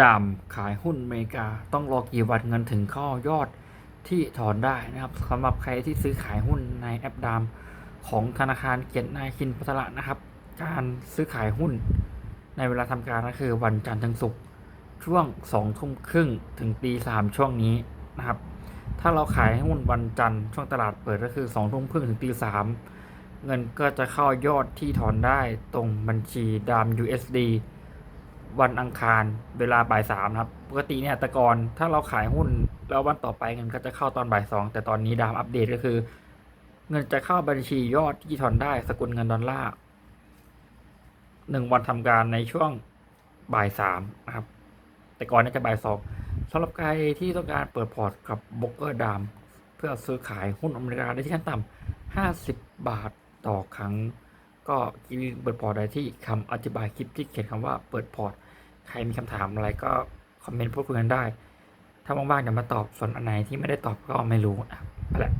ดามขายหุ้นอเมริกา ต้องรอกี่วันเงินถึงเข้ายอดที่ถอนได้นะครับสำหรับใครที่ซื้อขายหุ้นในแอปดามของธนาคารเกียรตินายคินพัทระนะครับ การซื้อขายหุ้นในเวลาทำการก็คือวันจันทร์ถึงศุกร์ช่วงสองทุ่มครึ่งถึงตีสามช่วงนี้นะครับ ถ้าเราขายหุ้นวันจันทร์ช่วงตลาดเปิดก็คือสองทุ่มครึ่งถึงตีสามเงินก็จะเข้ายอดที่ถอนได้ตรงบัญชีดาม USD วันอังคารเวลาบ่ายสามครับ ปกติเนี่ยแต่ก่อนถ้าเราขายหุ้นแล้ววันต่อไปเงินก็จะเข้าตอนบ่ายสองแต่ตอนนี้ดามอัปเดตก็คือ เงินจะเข้าบัญชียอดที่ถอนได้สกุลเงินดอลลาร์หนึ่งวันทำการในช่วงบ่ายสามนะครับ แต่ก่อนเนี่ยจะบ่ายสองสำหรับใครที่ต้องการเปิดพอร์ตกับโบรกเกอร์ดามเพื่อซื้อขายหุ้นอเมริกาได้ที่ขั้นต่ำห้าสิบบาทต่อครั้งก็คลิกลิงก์เปิดพอร์ตได้ที่คำอธิบายคลิปที่เขียนคำว่าเปิดพอร์ต ใครมีคำถามอะไรก็คอมเมนต์พูดคุยกันได้ ถ้าว่างๆเดี๋ยวมาตอบส่วนอันไหนที่ไม่ได้ตอบก็ไม่รู้อะไปละ